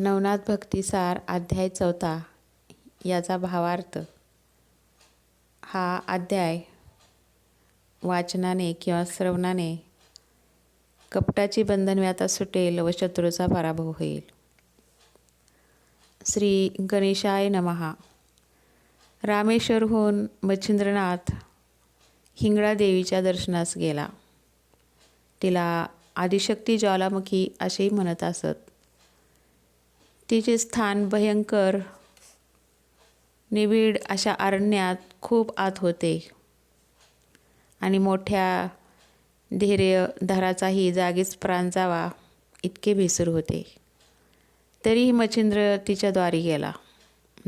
नवनाथ भक्तिसार अध्याय चौथा याचा भावार्थ. हा अध्याय वाचनाने किंवा श्रवणाने कपटाची बंधन व्यथा सुटेल व शत्रूचा पराभव होईल. श्री गणेशाय नमहा रामेश्वरहून मच्छिंद्रनाथ हिंगळा देवीच्या दर्शनास गेला. तिला आदिशक्ती ज्वालामुखी असेही म्हणत असत. तिचे स्थान भयंकर निबिड अशा अरण्यात खूप आत होते. आणि मोठ्या धैर्य धराचाही जागीच प्राण जावा इतके भेसूर होते. तरीही मच्छिंद्र तिच्या द्वारी गेला.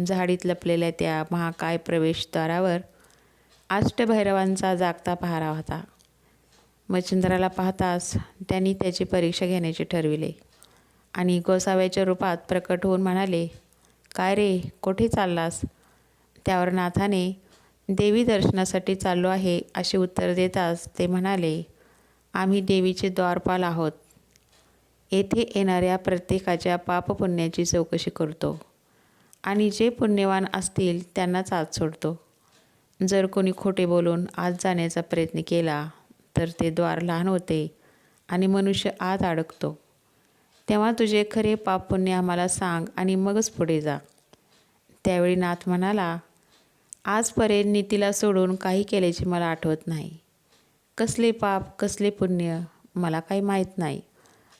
झाडीत लपलेल्या त्या महाकाय प्रवेशद्वारावर अष्टभैरवांचा जागता पहारा होता. मच्छिंद्राला पाहताच त्यांनी त्याची परीक्षा घेण्याचे ठरविले. आणि गोसाव्याच्या रूपात प्रकट होऊन म्हणाले काय रे कोठे चाललास? त्यावर नाथाने देवी दर्शनासाठी चाललो आहे असे उत्तर देताच ते म्हणाले आम्ही देवीचे द्वारपाल आहोत. येथे येणाऱ्या प्रत्येकाच्या पापपुण्याची चौकशी करतो आणि जे पुण्यवान असतील त्यांनाच आत सोडतो. जर कोणी खोटे बोलून आत जाण्याचा प्रयत्न केला तर ते द्वार लहान होते आणि मनुष्य आत अडकतो. तेव्हा तुझे खरे पाप पुण्य आम्हाला सांग आणि मगच पुढे जा. त्यावेळी नाथ म्हणाला आजपर्यंत नीतीला सोडून काही केल्याचे मला आठवत नाही. कसले पाप कसले पुण्य मला काही माहीत नाही.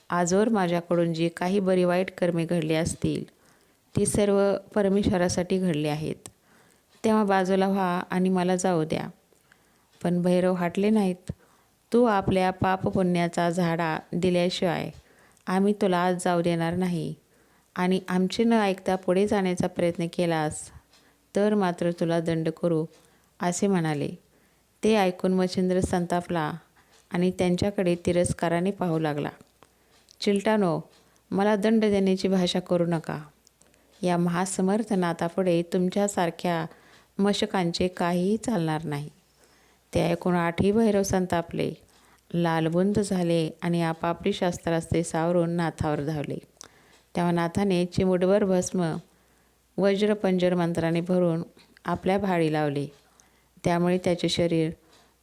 आजवर माझ्याकडून जी काही बरी वाईट कर्मे घडली असतील ती सर्व परमेश्वरासाठी घडली आहेत. तेव्हा बाजूला व्हा आणि मला जाऊ द्या. पण भैरव हाटले नाहीत. तू आपल्या पापपुण्याचा झाडा दिल्याशिवाय आम्ही तुला आज जाऊ देणार नाही. आणि आमचे न ऐकता पुढे जाण्याचा प्रयत्न केलास तर मात्र तुला दंड करू असे म्हणाले. ते ऐकून मच्छिंद्र संतापला आणि त्यांच्याकडे तिरस्काराने पाहू लागला. चिलटानो मला दंड देण्याची भाषा करू नका. या महासमर्थ नातापुढे तुमच्यासारख्या मशकांचे काहीही चालणार नाही. ते ऐकून आठही भैरव संतापले. लालबुंद झाले आणि आपापली शास्त्रास्ते सावरून नाथावर धावले. तेव्हा नाथाने चिमुटभर भस्म वज्रपंजर मंत्राने भरून आपल्या भाडी लावले. त्यामुळे त्याचे शरीर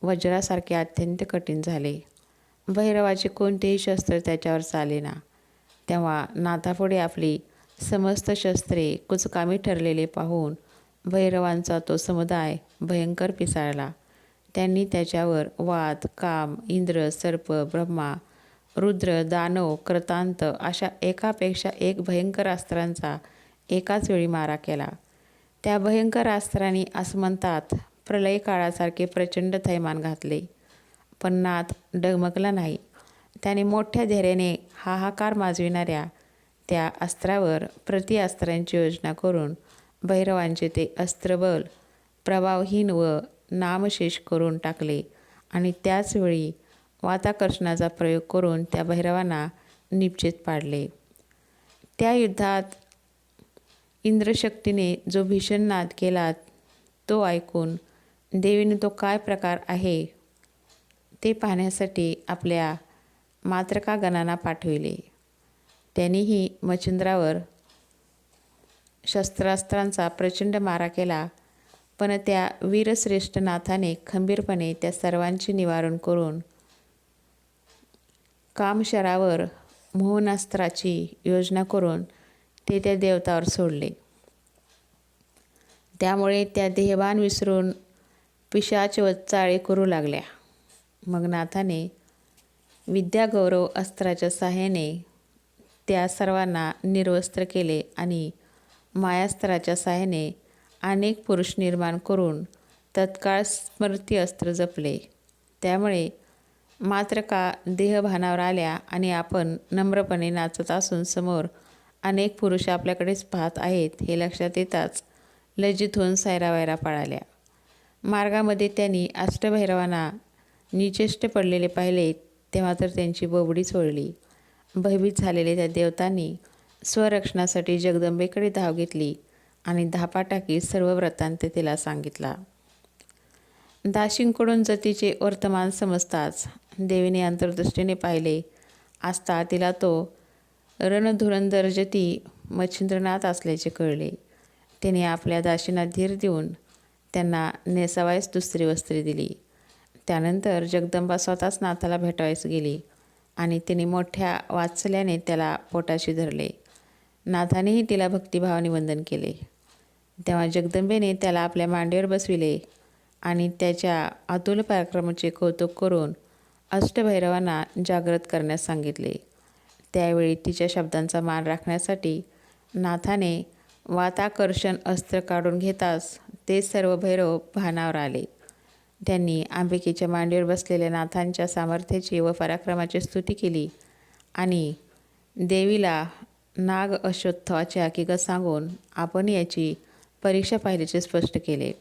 वज्रासारखे अत्यंत कठीण झाले. भैरवाचे कोणतेही शस्त्र त्याच्यावर चालेना. तेव्हा नाथापुढे आपली समस्त शस्त्रे कुचकामी ठरलेले पाहून भैरवांचा तो समुदाय भयंकर पिसाळला. त्यांनी त्याच्यावर वात काम इंद्र सर्प ब्रह्मा रुद्र दानव कृतांत अशा एकापेक्षा एक भयंकर अस्त्रांचा एकाच वेळी मारा केला. त्या भयंकर अस्त्रांनी असं म्हणतात प्रलय काळासारखे प्रचंड थैमान घातले. पण नाथ डगमगला नाही. त्याने मोठ्या धैर्याने हाहाकार माजविणाऱ्या त्या अस्त्रावर प्रतिअस्त्रांची योजना करून भैरवांचे ते अस्त्रबल प्रभावहीन व नामशेष करून टाकले आणि त्याचवेळी वाताकर्षणाचा प्रयोग करून त्या भैरवांना निपचेत पाडले. त्या युद्धात इंद्रशक्तीने जो भीषण नाद केला तो ऐकून देवीने तो काय प्रकार आहे ते पाहण्यासाठी आपल्या मात्रका गणांना पाठविले. त्यांनीही मच्छिंद्रावर शस्त्रास्त्रांचा प्रचंड मारा केला पण त्या वीरश्रेष्ठ नाथाने खंबीरपणे त्या सर्वांची निवारण करून कामशरावर मोहनास्त्राची योजना करून ते त्या देवतावर सोडले. त्यामुळे त्या देहबान विसरून पिशाच चाळे करू लागल्या. मग नाथाने विद्यागौरव अस्त्राच्या सहाय्याने त्या सर्वांना निर्वस्त्र केले आणि मायास्त्राच्या सहाय्याने अनेक पुरुष निर्माण करून तत्काळ स्मृती अस्त्र जपले. त्यामुळे मात्र का देहभानावर आल्या आणि आपण नम्रपणे नाचत असून समोर अनेक पुरुष आपल्याकडेच पाहत आहेत हे लक्षात येताच लज्जित होऊन सायरावायरा पळाल्या. मार्गामध्ये त्यांनी अष्टभैरवांना निचेष्ट पडलेले पाहिले तेव्हा तर त्यांची बोबडी सोडली. भयभीत झालेले त्या देवतांनी स्वरक्षणासाठी जगदंबेकडे धाव घेतली. आणि धापा टाकी सर्व व्रतांत तिला सांगितला. दाशींकडून जतीचे वर्तमान समजताच देवीने अंतर्दृष्टीने पाहिले. असता तिला तो रणधुरंदर जती मच्छिंद्रनाथ असल्याचे कळले. तिने आपल्या दाशींना धीर देऊन त्यांना नेसावायस दुसरी वस्त्रे दिली. त्यानंतर जगदंबा स्वतःच नाथाला भेटवायस गेली आणि तिने मोठ्या वाचल्याने त्याला पोटाशी धरले. नाथानेही तिला भक्तिभावाने वंदन केले. तेव्हा जगदंबेने त्याला आपल्या मांडीवर बसविले आणि त्याच्या अतुल पराक्रमाचे कौतुक करून अष्टभैरवांना जागृत करण्यास सांगितले. त्यावेळी तिच्या शब्दांचा मान राखण्यासाठी नाथाने वाताकर्षण अस्त्र काढून घेताच ते सर्व भैरव भानावर आले. त्यांनी आंबिकेच्या मांडीवर बसलेल्या नाथांच्या सामर्थ्याची व पराक्रमाची स्तुती केली आणि देवीला नाग अश्वत्थाची हकीकत सांगून आपण याची परीक्षा पाहिल्याचे स्पष्ट केले.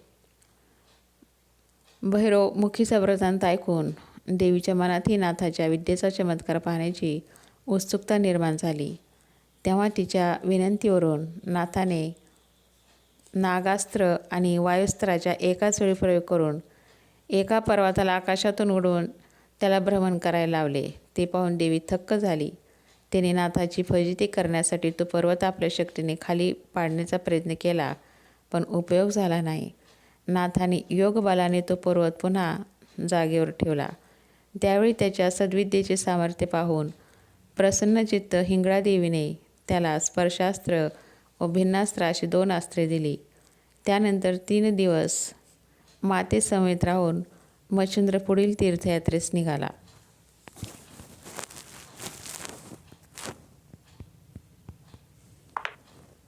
भैरव मुखीचा वृत्तांत ऐकून देवीच्या मनातही नाथाच्या विद्येचा चमत्कार पाहण्याची उत्सुकता निर्माण झाली. तेव्हा तिच्या विनंतीवरून नाथाने नागास्त्र आणि वायुस्त्राच्या एकाच वेळी प्रयोग करून एका पर्वताला आकाशातून उडवून त्याला भ्रमण करायला लावले. ते पाहून देवी थक्क झाली. त्याने नाथाची फजिती करण्यासाठी तो पर्वत आपल्या शक्तीने खाली पाडण्याचा प्रयत्न केला पण उपयोग झाला नाही. नाथाने योगबलाने तो पर्वत पुन्हा जागेवर ठेवला. त्यावेळी त्याच्या सद्विद्येचे सामर्थ्य पाहून प्रसन्नचित्त हिंगळादेवीने त्याला स्पर्शास्त्र व भिन्नास्त्र अशी दोन अस्त्रे दिली. त्यानंतर तीन दिवस मातेसमेत राहून मच्छिंद्र पुढील तीर्थयात्रेस निघाला.